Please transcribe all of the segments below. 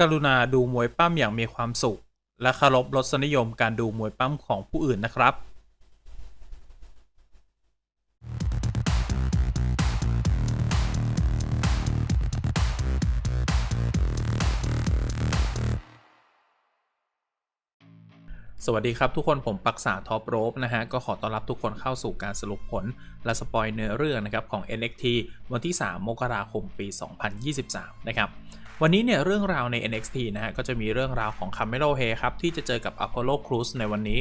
กรุณาดูมวยปั้มอย่างมีความสุข และเคารพรสนิยมการดูมวยปั้มของผู้อื่นนะครับสวัสดีครับทุกคนผมปักษาท็อปโรบนะฮะ ก็ขอต้อนรับทุกคนเข้าสู่การสรุปผล และสปอยเนื้อเรื่องนะครับของ NXT วันที่ 3 มกราคมปี 2023 นะครับ วันนี้เนี่ยเรื่องราวใน NXT นะฮะก็จะมีเรื่องราวของคาเมโลเฮครับที่จะเจอกับอ p o l l o Crews ในวันนี้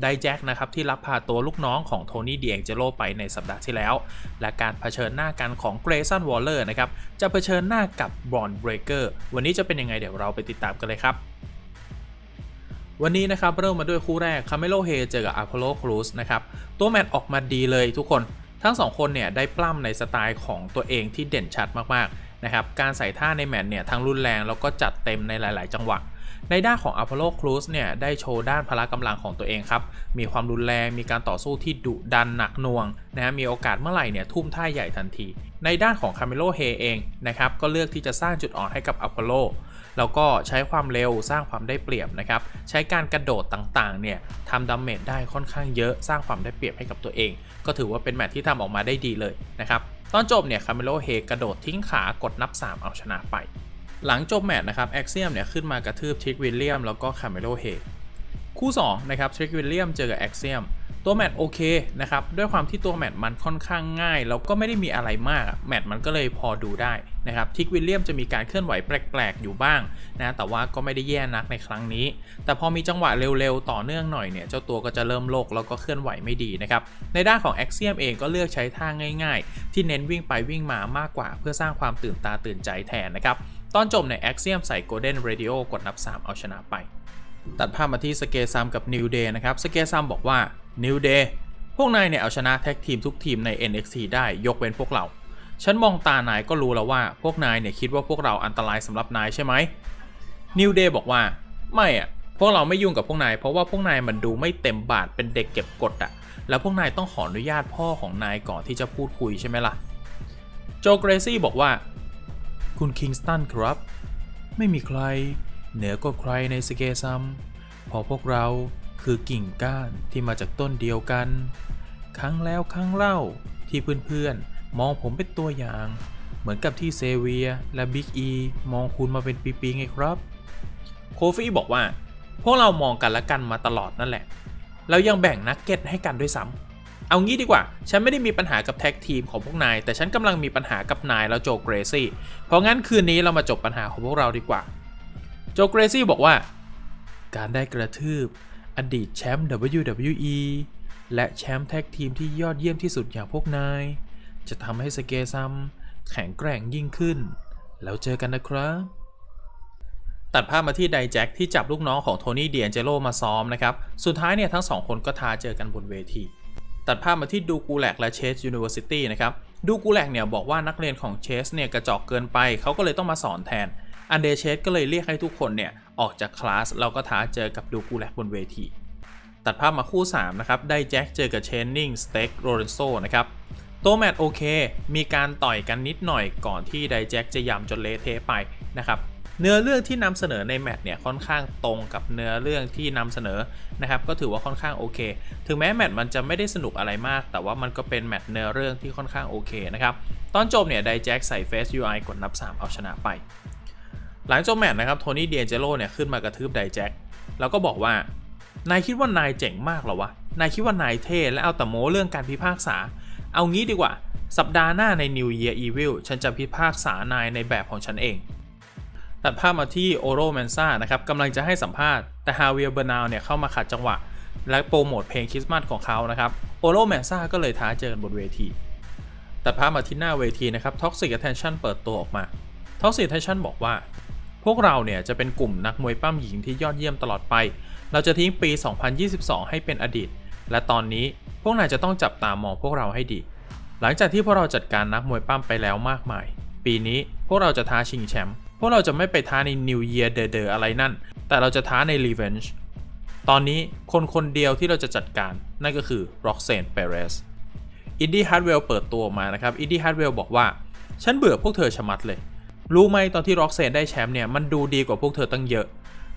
ไดแจ็คนะครับที่รับพาตัวลูกน้องของโทนี่เดียงเจโลไปในสัปดาห์ที่แล้ว และการเผชิญหน้ากันของเกรซันวอลเลอร์นะครับจะเผชิญหน้ากับบรอนเบรเกอร์วันนี้จะเป็นยังไงเดี๋ยวเราไปติดตามกันเลยครับวันนี้นะครับเริ่มมาด้วยคู่แรกคาเมโลเฮเจอกับอ p o l l o Crews นะครับตัวแมตช์ออกมาดีเลยทุกคนทั้งสองคนเนี่ยได้ปล้ำในสไตล์ของตัวเองที่เด่นชัดมากๆ นะครับการใส่ท่าในแมตช์เนี่ยทั้งรุนแรงแล้วก็จัดเต็มในหลาย ๆ จังหวะในด้านของ Apollo Crews เนี่ยได้โชว์ด้านพละกำลังของตัวเองครับ มีความรุนแรง มีการต่อสู้ที่ดุดันหนักหน่วงนะฮะมีโอกาสเมื่อไหร่เนี่ยทุ่มท่าใหญ่ทันที ในด้านของ Camilo h a เองนะครับก็เลือกที่จะสร้างจุดอ่อนให้กับ Apollo แล้วก็ใช้ความเร็วสร้างความได้เปรียบนะครับ ใช้การกระโดดต่างๆเนี่ยทำดาเมจได้ค่อนข้างเยอะสร้างความได้เปรียบให้กับตัวเอง ก็ถือว่าเป็นแมตช์ที่ทำออกมาได้ดีเลยนะครับ ตอนจบเนี่ยคาเมโลเฮกระโดดทิ้งขากดนับ 3 เอาชนะไป หลังจบแมตช์นะครับแอ็กเซียมเนี่ยขึ้นมากระทืบทริกวิลเลียมแล้วก็คาเมโลเฮคู่2นะครับทริกวิลเลียมเจอกับแอ็กเซียม ตัวแมตช์โอเคนะครับด้วยความที่ตัวแมตช์มันค่อนข้างง่ายแล้วก็ไม่ได้มีอะไรมากแมตช์มันก็เลยพอดูได้นะครับทิกวิลเลียมจะมีการเคลื่อนไหวแปลกๆอยู่บ้างนะแต่ว่าก็ไม่ได้แย่นักในครั้งนี้ แต่พอมีจังหวะเร็วๆ ต่อเนื่องหน่อยเนี่ยเจ้าตัวก็จะเริ่มโลกแล้วก็เคลื่อนไหวไม่ดีนะครับในด้านของ a x i o m เองก็เลือกใช้ท่าง่าย ๆ ที่เน้นวิ่งไปวิ่งมามากกว่า เพื่อสร้างความตื่นตาตื่นใจแทนนะครับตอนจบเนี่ย a x i o m ใส่ Golden Radio กดนับ 3 เอาชนะไป ตัดภาพมาที่สเกซัมกับ New Day นะครับสเกซัมบอกว่า New Day พวกนายเนี่ยเอาชนะแท็กทีมทุกทีมใน NXT ได้ยกเว้นพวกเรา ฉันมองตานายก็รู้แล้วว่าพวกนายเนี่ยคิดว่าพวกเราอันตรายสำหรับนายใช่ไหม New Day บอกว่า ไม่อะพวกเราไม่ยุ่งกับพวกนาย เพราะว่าพวกนายมันดูไม่เต็มบาทเป็นเด็กเก็บกดอะแล้วพวกนายต้องขออนุญาตพ่อของนายก่อนที่จะพูดคุยใช่ไหมล่ะ โจเกรซี่บอกว่า คุณคิงสตันครับ ไม่มีใคร เหนือกว่าใครในสเกซัมพอพวกเรา คือกิ่งก้านที่มาจากต้นเดียวกัน ครั้งแล้วครั้งเล่าที่เพื่อนๆ มองผมเป็นตัวอย่าง เหมือนกับที่เซเวียและบิ๊กอีมองคุณมาเป็นปีๆไงครับ โคฟี่บอกว่า พวกเรามองกันและกันมาตลอดนั่นแหละแล้วยังแบ่งนักเก็ตให้กันด้วยซ้ำเอางี้ดีกว่า ฉันไม่ได้มีปัญหากับแท็กทีมของพวกนาย แต่ฉันกำลังมีปัญหากับนายแล้วโจเกรซี่ เพราะงั้นคืนนี้เรามาจบปัญหาของพวกเราดีกว่า โจเกรซี่บอกว่า การได้กระทืบ อดีตแชมป์ WWE และแชมป์แท็กทีมที่ยอดเยี่ยมที่สุดอย่างพวกนาย จะทำให้สเกซัมแข็งแกร่งยิ่งขึ้น แล้วเจอกันนะครับตัดภาพมาที่ไดแจ็คที่จับลูกน้องของโทนี่เดียนเจโรมาซ้อมนะครับ สุดท้ายเนี่ยทั้งสองคนก็ทาเจอกันบนเวที ตัดภาพมาที่ดูกูแลกและเชสยูนิเวอร์ซิตี้นะครับ ดูกูแลกเนี่ยบอกว่านักเรียนของเชสเนี่ยกระจอกเกินไป เขาก็เลยต้องมาสอนแทน อันเดเชสก็เลยเรียกให้ทุกคนเนี่ย ออกจากคลาสแล้วก็ท้าเจอกับดูกูแลกบนเวที ตัดภาพมาคู่ 3 นะครับ ได้แจ็คเจอกับเชนนิงสเต็กโรเรนโซนะครับตัวแมตโอเค มีการต่อยกันนิดหน่อยก่อนที่ไดแจ็คจะยำจนเละเทะไปนะครับเนื้อเรื่องที่นำเสนอในแมตช์เนี่ยค่อนข้างตรงกับเนื้อเรื่องที่นำเสนอนะครับก็ถือว่าค่อนข้างโอเค ถึงแม้แมตช์มันจะไม่ได้สนุกอะไรมาก แต่ว่ามันก็เป็นแมตช์เนื้อเรื่องที่ค่อนข้างโอเคนะครับตอนจบเนี่ยไดแจ็คใส่เฟส UI กดนับ 3 เอาชนะไป หลังจบแมตช์นะครับโทนี่เดียนเจโร่เนี่ยขึ้นมากระทืบไดแจ็คแล้วก็บอกว่านายคิดว่านายเจ๋งมากเหรอวะ นายคิดว่านายเท่และเอาแต่โม้เรื่องการพิพากษา เอางี้ดีกว่า สัปดาห์หน้าใน New Year Evil ฉันจะพิพากษานายในแบบของฉันเอง ตัดภาพมาที่โอโรแมนซ่านะครับกำลังจะให้สัมภาษณ์ แต่ฮาเวียเบอร์นาวเนี่ยเข้ามาขัดจังหวะ และโปรโมทเพลงคริสต์มาสของเขานะครับ โอโรแมนซ่าก็เลยท้าเจอกันบนเวที ตัดภาพมาที่หน้าเวทีนะครับ Toxic Attention เปิดตัวออกมา Toxic Attention บอกว่า พวกเราเนี่ยจะเป็นกลุ่มนักมวยปั้มหญิงที่ยอดเยี่ยมตลอดไป เราจะทิ้งปี 2022 ให้เป็นอดีต และตอนนี้พวกนายจะต้องจับตามองพวกเราให้ดี หลังจากที่พวกเราจัดการนักมวยปั้มไปแล้วมากมาย ปีนี้พวกเราจะท้าชิงแชมป์ พวกเราจะไม่ไปท้าใน New Year เดอๆอะไรนั่น แต่เราจะท้าใน Revenge ตอนนี้คนคนเดียวที่เราจะจัดการนั่นก็คือ Roxanne Perez อินดี้ฮาร์ดเวลเปิดตัวมานะครับ อินดี้ฮาร์ดเวลบอกว่า ฉันเบื่อพวกเธอชะมัดเลย รู้ไหมตอนที่ร็อกเซนได้แชมป์เนี่ยมันดูดีกว่าพวกเธอตั้งเยอะ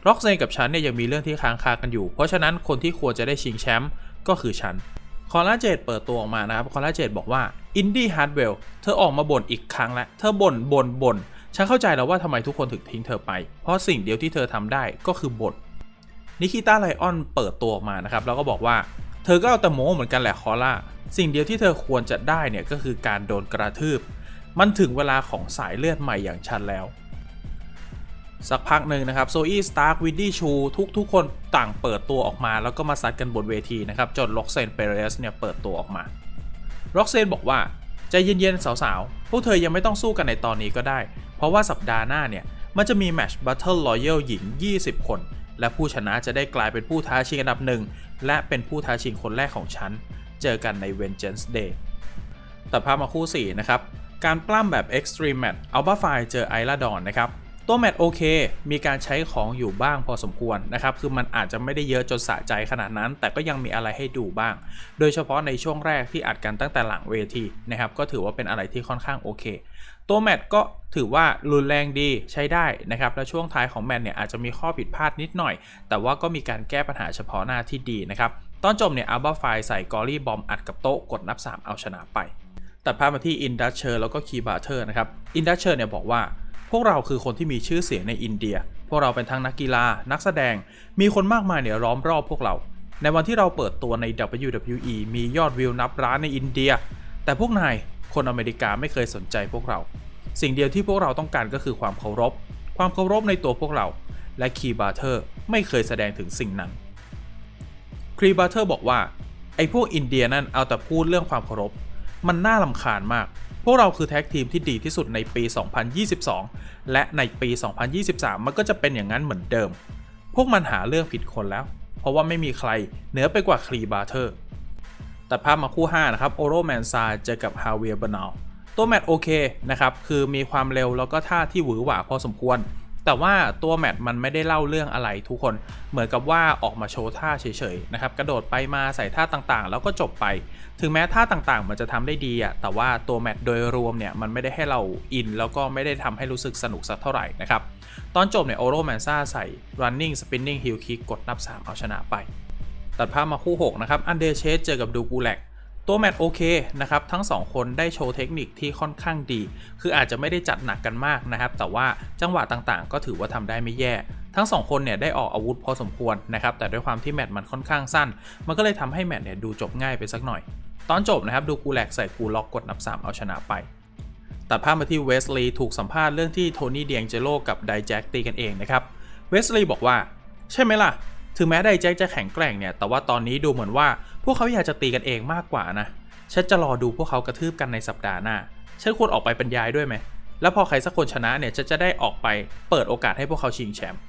ร็อกเซนกับฉันเนี่ยยังมีเรื่องที่ค้างคากันอยู่ เพราะฉะนั้นคนที่ควรจะได้ชิงแชมป์ก็คือฉันคอร่าเจดเปิดตัวออกมานะครับคอร่าเจดบอกว่าอินดี้ฮาร์ดเวลเธอออกมาบ่นอีกครั้งแล้วเธอบ่นบ่นบ่นฉันเข้าใจแล้วว่าทำไมทุกคนถึงทิ้งเธอไป เพราะสิ่งเดียวที่เธอทำได้ก็คือบ่นนิคิต้าไลออนเปิดตัวออกมานะครับแล้วก็บอกว่าเธอก็เอาแต่โม้เหมือนกันแหละคอร่าสิ่งเดียวที่เธอควรจะได้เนี่ยก็คือการโดนกระทืบ มันถึงเวลาของสายเลือดใหม่อย่างฉันแล้ว สักพักหนึ่งนะครับโซอี้สตาร์กวิดดี้ชูทุกทุกคนต่างเปิดตัวออกมา แล้วก็มาซัดกันบนเวทีนะครับ จนล็อกเซนเปเรสเนี่ยเปิดตัวออกมาล็อกเซนบอกว่าใจเย็นๆ สาวๆ พวกเธอยังไม่ต้องสู้กันในตอนนี้ก็ได้ เพราะว่าสัปดาห์หน้าเนี่ย มันจะมีแมช์ Battle Royale หญิง 20 คน และผู้ชนะจะได้กลายเป็นผู้ท้าชิงอันดับหนึ่ง และเป็นผู้ท้าชิงคนแรกของฉัน เจอกันใน Vengeance Day ตัดภาพมาคู่ 4 นะครับ การปล้ำแบบ Extreme Match Alpha f i เจอไอราดอนนะครับตัวแมตช์โอเค มีการใช้ของอยู่บ้างพอสมควรนะครับ คือมันอาจจะไม่ได้เยอะจนสะใจขนาดนั้น แต่ก็ยังมีอะไรให้ดูบ้าง โดยเฉพาะในช่วงแรกที่อัดกันตั้งแต่หลังเวทีนะครับ ก็ถือว่าเป็นอะไรที่ค่อนข้างโอเค ตัวแมตช์ก็ถือว่ารุนแรงดีใช้ได้นะครับ และช่วงท้ายของแมตช์เนี่ยอาจจะมีข้อผิดพลาดนิดหน่อย แต่ว่าก็มีการแก้ปัญหาเฉพาะหน้าที่ดีนะครับ ตอนจบเนี่ยอัลบาไฟใส่กอรี่บอมอัดกับโต๊ะกดนับ 3 เอาชนะไป ตัดภาพมาที่อินดัชเชอร์แล้วก็คีบาร์เทอร์นะครับ อินดัชเชอร์เนี่ยบอกว่า พวกเราคือคนที่มีชื่อเสียงในอินเดีย พวกเราเป็นทั้งนักกีฬา นักแสดง มีคนมากมายเนี่ยล้อมรอบพวกเรา ในวันที่เราเปิดตัวใน WWE มียอดวิวนับล้านในอินเดีย แต่พวกนายคนอเมริกาไม่เคยสนใจพวกเรา สิ่งเดียวที่พวกเราต้องการก็คือความเคารพ ความเคารพในตัวพวกเรา และคีบาร์เทอร์ไม่เคยแสดงถึงสิ่งนั้นครีบาร์เทอร์บอกว่าไอ้พวกอินเดียนั่นเอาแต่พูดเรื่องความเคารพ มันน่าลำคาญมาก พวกเราคือแท็กทีมที่ดีที่สุดในปี 2022 และในปี 2023 มันก็จะเป็นอย่างนั้นเหมือนเดิม พวกมันหาเรื่องผิดคนแล้ว เพราะว่าไม่มีใครเหนือไปกว่าครีบาร์เทอร์ ตัดภาพมาคู่ 5 นะครับ โอโรแมนซาเจอกับฮาเวียร์บานาวตัวแมตช์โอเคนะครับ คือมีความเร็วแล้วก็ท่าที่หวือหวาพอสมควร แต่ว่าตัวแมตช์มันไม่ได้เล่าเรื่องอะไรทุกคนเหมือนกับว่าออกมาโชว์ท่าเฉยๆนะครับกระโดดไปมาใส่ท่าต่างๆ แล้วก็จบไป ถึงแม้ท่าต่างๆ มันจะทำได้ดีอะแต่ว่าตัวแมตช์โดยรวมเนี่ยมันไม่ได้ให้เราอิน แล้วก็ไม่ได้ทำให้รู้สึกสนุกสักเท่าไหร่นะครับตอนจบเนี่ยโอโรแมนซ่าใส่ running spinning heel kick กดนับ 3 เอาชนะไป ตัดภาพมาคู่ 6 นะครับอันเดเชสเจอกับดูกูแลก ตัวแมตช์โอเคนะครับทั้ง 2 คนได้โชว์เทคนิคที่ค่อนข้างดี คืออาจจะไม่ได้จัดหนักกันมากนะครับ แต่ว่าจังหวะต่างๆ ก็ถือว่าทำได้ไม่แย่ ทั้ง 2 คนเนี่ยได้ออกอาวุธพอสมควรนะครับแต่ด้วยความที่แมตช์มันค่อนข้างสั้น มันก็เลยทำให้แมตช์เนี่ยดูจบง่ายไปสักหน่อย ตอนจบนะครับดูกูแลกใส่กูล็อกกดนับ 3 เอาชนะไปตัดภาพมาที่เวสลีย์ถูกสัมภาษณ์เรื่องที่โทนี่เดียงเจโลกับไดแจ็คตีกันเองนะครับเวสลีย์บอกว่า ใช่ไหมล่ะ ถึงแม้ไดแจ็คจะแข็งแกร่งเนี่ยแต่ว่าตอนนี้ดูเหมือนว่า พวกเขาอยากจะตีกันเองมากกว่านะ ฉันจะรอดูพวกเขากระทืบกันในสัปดาห์หน้า ฉันควรออกไปบรรยายด้วยไหม แล้วพอใครสักคนชนะเนี่ยจะจะได้ออกไปเปิดโอกาสให้พวกเขาชิงแชมป์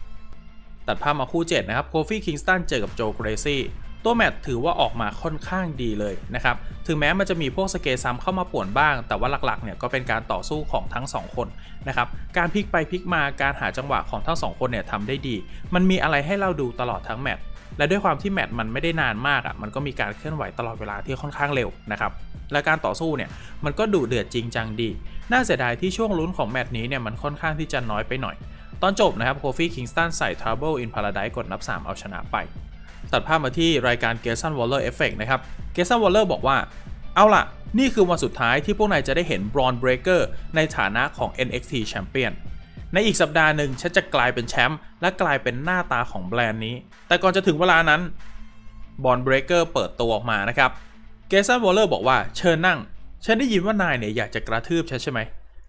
ตัดภาพมาคู่ 7 นะครับ โคฟี่ คิงสตันเจอกับโจเกรซี่ ตัวแมตช์ถือว่าออกมาค่อนข้างดีเลยนะครับ ถึงแม้มันจะมีพวกสเกซัมเข้ามาป่วนบ้าง แต่ว่าหลักๆ เนี่ยก็เป็นการต่อสู้ของทั้ง 2 คนนะครับ การพลิกไปพลิกมา การหาจังหวะของทั้ง 2 คนเนี่ยทำได้ดี มันมีอะไรให้เราดูตลอดทั้งแมตช์ และด้วยความที่แมตช์มันไม่ได้นานมากอะ่ะมันก็มีการเคลื่อนไหวตลอดเวลาที่ค่อนข้างเร็วนะครับและการต่อสู้เนี่ยมันก็ดุเดือดจริงจังดี น่าเสียดายที่ช่วงลุ้นของแมตช์นี้เนี่ยมันค่อนข้างที่จะน้อยไปหน่อย ตอนจบนะครับโคฟี่คิงสตันใส่ Trouble in Paradise กดนับ 3 เอาชนะไป ตัดภาพมาที่รายการ g a s o n Waller Effect นะครับ g a s o n Waller บอกว่า เอาล่ะ นี่คือวันสุดท้ายที่พวกนายจะได้เห็น Braun Breaker ในฐานะของ NXT Champion ในอีกสัปดาห์หนึ่งฉันจะกลายเป็นแชมป์และกลายเป็นหน้าตาของแบรนด์นี้ แต่ก่อนจะถึงเวลานั้นบอลเบรเกอร์เปิดตัวออกมานะครับเกสันวอลเลอร์บอกว่าเชิญนั่ง ฉันได้ยินว่านายเนี่ยอยากจะกระทืบฉันใช่ไหม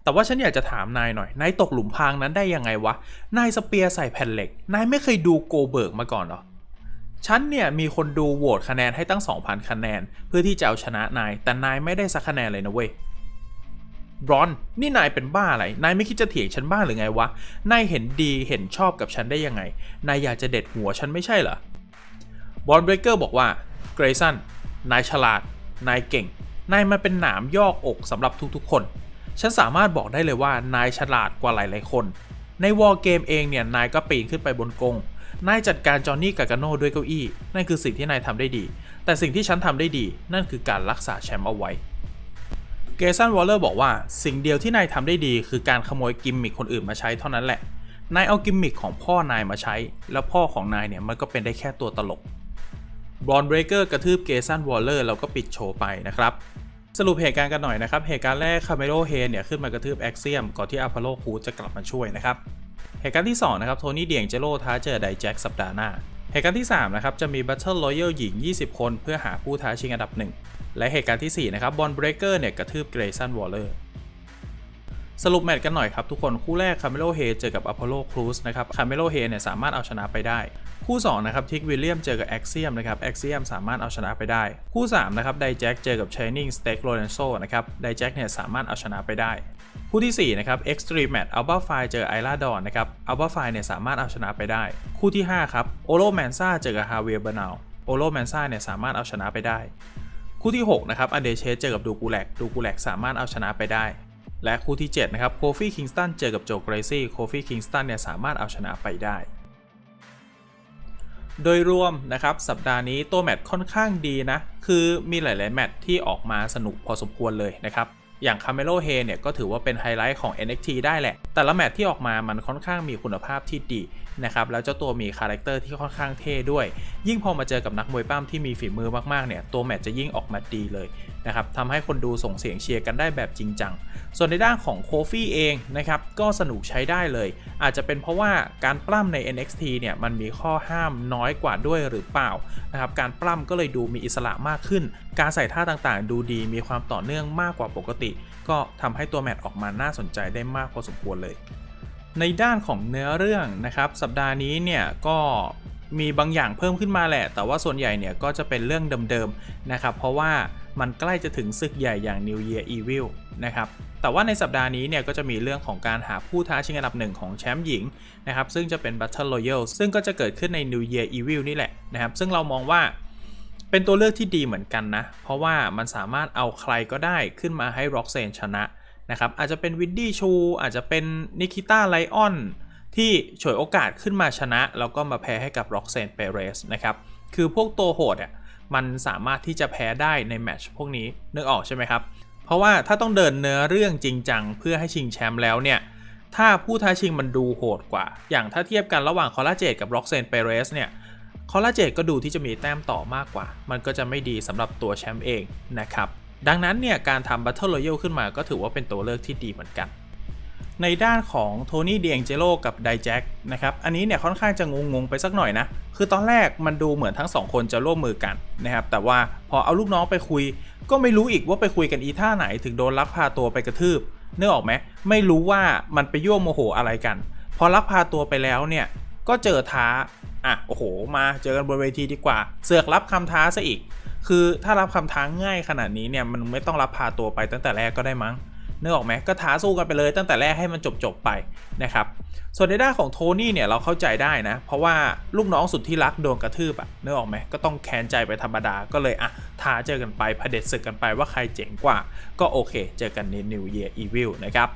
แต่ว่าฉันอยากจะถามนายหน่อย นายตกหลุมพรางนั้นได้ยังไงวะ นายสเปียร์ใส่แผ่นเหล็ก นายไม่เคยดูโกเบิร์กมาก่อนหรอ ฉันเนี่ยมีคนดูโหวตคะแนนให้ตั้ง 2,000 คะแนน เพื่อที่จะเอาชนะนาย แต่นายไม่ได้สักคะแนนเลยนะเว้ย บรอน นี่นายเป็นบ้าอะไร นายไม่คิดจะเถียงฉันบ้าหรือไงวะ นายเห็นดีเห็นชอบกับฉันได้ยังไง นายอยากจะเด็ดหัวฉันไม่ใช่เหรอบอลเบรเกอร์บอกว่า เกรซัน นายฉลาด นายเก่ง นายมาเป็นหนามยอกอกสำหรับทุกๆคน ฉันสามารถบอกได้เลยว่านายฉลาดกว่าหลายๆคน ในวอลเกมเองเนี่ย นายก็ปีนขึ้นไปบนกง นายจัดการจอห์นนี่กากาโน่ด้วยเก้าอี้ นั่นคือสิ่งที่นายทำได้ดี แต่สิ่งที่ฉันทำได้ดี นั่นคือการรักษาแชมป์เอาไว้ เกสันวอลเลอร์บอกว่าสิ่งเดียวที่นายทำได้ดี คือการขโมยกิมมิคคนอื่นมาใช้เท่านั้นแหละ นายเอากิมมิคของพ่อนายมาใช้ แล้วพ่อของนายเนี่ยมันก็เป็นได้แค่ตัวตลกบอลเบรเกอร์กระทืบเกสันวอลเลอร์แล้วก็ปิดโชว์ไปนะครับ สรุปเหตุการณ์กันหน่อยนะครับ เหตุการณ์แรกคาเมโลเฮนเนี่ยขึ้นมากระทืบแอ็กเซียมก่อนที่อัพอลโลคูจะกลับมาช่วยนะครับ เหตุการณ์ที่2นะครับโทนี่เดียงเจโร่ท้าเจอไดแจ็คสัปดาห์หน้า เหตุการณ์ที่3นะครับจะมี Battle Royale หญิง 20 คน เพื่อหาผู้ท้าชิงอันดับ1 และเหตุการณ์ที่ 4 นะครับบอลเบรเกอร์เนี่ยกระทืบเกรซันวอลเลอร์สรุปแมตช์กันหน่อยครับทุกคนคู่แรกคาเมโลเฮเจอกับอพอลโลครูซนะครับคาเมโลเฮเนี่ยสามารถเอาชนะไปได้ คู่2นะครับทิกวิลเลียมเจอกับแอ็กเซียมนะครับแอ็กเซียมสามารถเอาชนะไปได้ คู่3นะครับไดแจ็คเจอกับ Shining Stake Lorenzo นะครับไดแจ็คเนี่ยสามารถเอาชนะไปได้ คู่ที่4นะครับ Extreme Match Alba Fire เจอไอร่าดอนนะครับ Alba Fire เนี่ยสามารถเอาชนะไปได้ คู่ที่5ครับโอโ m แมนซ่าเจอกับฮาเวียเบอร์นาวโอโ m แมนซ่าเนี่ยสามารถเอาชนะไปได้ คู่ที่ 6 นะครับอเดเชสเจอกับดูกูแลกดูกูแลกสามารถเอาชนะไปได้ และคู่ที่ 7 นะครับโคฟี่คิงสตันเจอกับโจเกรซี่โคฟี่คิงสตันเนี่ยสามารถเอาชนะไปได้ โดยรวมนะครับสัปดาห์นี้ตัวแมตช์ค่อนข้างดีนะ คือมีหลาย ๆ แมตช์ที่ออกมาสนุกพอสมควรเลยนะครับอย่างคาเมโลเฮเนี่ยก็ถือว่าเป็นไฮไลท์ของ NXT ได้แหละ แต่ละแมตช์ที่ออกมามันค่อนข้างมีคุณภาพที่ดี นะครับแล้วเจ้าตัวมีคาแรคเตอร์ที่ค่อนข้างเท่ด้วย ยิ่งพอมาเจอกับนักมวยปั้มที่มีฝีมือมากๆเนี่ยตัวแมตช์จะยิ่งออกมาดีเลยนะครับทำให้คนดูส่งเสียงเชียร์กันได้แบบจริงจัง ส่วนในด้านของโคฟี่เองนะครับก็สนุกใช้ได้เลย อาจจะเป็นเพราะว่าการปล้ำใน NXT เนี่ยมันมีข้อห้ามน้อยกว่าด้วยหรือเปล่านะครับการปล้ำก็เลยดูมีอิสระมากขึ้น การใส่ท่าต่างๆ ดูดีมีความต่อเนื่องมากกว่าปกติ ก็ทำให้ตัวแมตช์ออกมาน่าสนใจได้มากพอสมควรเลย ในด้านของเนื้อเรื่องนะครับสัปดาห์นี้เนี่ยก็มีบางอย่างเพิ่มขึ้นมาแหละ แต่ว่าส่วนใหญ่เนี่ยก็จะเป็นเรื่องเดิมๆนะครับ เพราะว่ามันใกล้จะถึงศึกใหญ่อย่าง New Year Evil นะครับ แต่ว่าในสัปดาห์นี้เนี่ยก็จะมีเรื่องของการหาผู้ท้าชิงอันดับหนึ่งของแชมป์หญิงนะครับ ซึ่งจะเป็น Battle Royale ซึ่งก็จะเกิดขึ้นใน New Year Evil นี่แหละนะครับ ซึ่งเรามองว่าเป็นตัวเลือกที่ดีเหมือนกันนะ เพราะว่ามันสามารถเอาใครก็ได้ขึ้นมาให้ Rock เซนชนะ นะครับอาจจะเป็นวินดี้ชู อาจจะเป็นนิคิต้าไลออนที่ฉวยโอกาสขึ้นมาชนะ แล้วก็มาแพ้ให้กับ Rock เซนเปเรสนะครับคือพวกตัวโหดอะมันสามารถที่จะแพ้ได้ในแมตช์พวกนี้นึกออกใช่ไหมครับ เพราะว่าถ้าต้องเดินเนื้อเรื่องจริงจังเพื่อให้ชิงแชมป์แล้วเนี่ยถ้าผู้ท้าชิงมันดูโหดกว่า อย่างถ้าเทียบกันระหว่างคอลลาเจดกับร็อกเซนเปเรสเนี่ยคอลลาเจดก็ดูที่จะมีแต้มต่อมากกว่า มันก็จะไม่ดีสำหรับตัวแชมป์เองนะครับ ดังนั้นเนี่ยการทำบัตเทิลรอยัลขึ้นมาก็ถือว่าเป็นตัวเลือกที่ดีเหมือนกัน ในด้านของโทนี่เดียงเจโ o กับไดแจ็คนะครับ อันนี้เนี่ยค่อนข้างจะงงๆไปสักหน่อยนะ คือตอนแรกมันดูเหมือนทั้งสองคนจะร่วมมือกันนะครับ แต่ว่าพอเอาลูกน้องไปคุย ก็ไม่รู้อีกว่าไปคุยกันอีท่าไหนถึงโดนลักพาตัวไปกระทืบเนื้อออกไหมไม่รู้ว่ามันไปยั่วโมโหอะไรกัน พอลักพาตัวไปแล้วเนี่ยก็เจอท้า อะ โอ้โห มาเจอกันบนเวทีดีกว่า เสือกรับคำท้าซะอีก คือถ้ารับคำท้าง่ายขนาดนี้เนี่ยมันไม่ต้องรับพาตัวไปตั้งแต่แรกก็ได้มั้งนึกออกไหมก็ท้าสู้กันไปเลยตั้งแต่แรกให้มันจบจบไปนะครับส่วนในด้านของโทนี่เนี่ยเราเข้าใจได้นะ เพราะว่าลูกน้องสุดที่รักโดนกระทืบอะนึกออกไหมก็ต้องแค้นใจไปธรรมดาก็เลยอะท้าเจอกันไปเผด็จศึกกันไปว่าใครเจ๋งกว่า ก็โอเค เจอกันใน New Year Evil นะครับ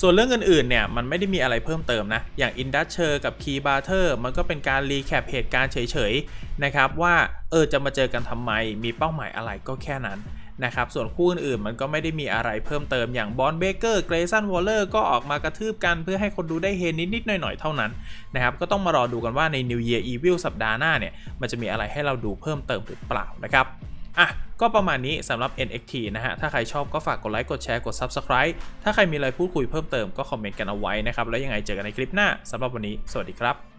ส่วนเรื่องอื่นๆเนี่ยมันไม่ได้มีอะไรเพิ่มเติมนะ อย่าง i n d u s t r กับ Key b a r t e r มันก็เป็นการรีแคปเหตุการณ์เฉยๆนะครับว่าเออจะมาเจอกันทำไม มีเป้าหมายอะไรก็แค่นั้นนะครับส่วนคู่อื่นๆมันก็ไม่ได้มีอะไรเพิ่มเติมอย่างบอลเบเกอร์เกรซันวอลเลอร์ก็ออกมากระทืบกันเพื่อให้คนดูได้เฮนิดๆหน่อยๆเท่านั้นนะครับก็ต้องมารอดูกันว่าใน New Year Evil สัปดาห์หน้าเนี่ยมันจะมีอะไรให้เราดูเพิ่มเติมหรือเปล่านะครับ อะก็ประมาณนี้สำหรับ NXT นะฮะ ถ้าใครชอบก็ฝากกดไลค์กดแชร์กด Subscribe ถ้าใครมีอะไรพูดคุยเพิ่มเติมก็คอมเมนต์กันเอาไว้นะครับ แล้วยังไงเจอกันในคลิปหน้าสำหรับวันนี้ สวัสดีครับ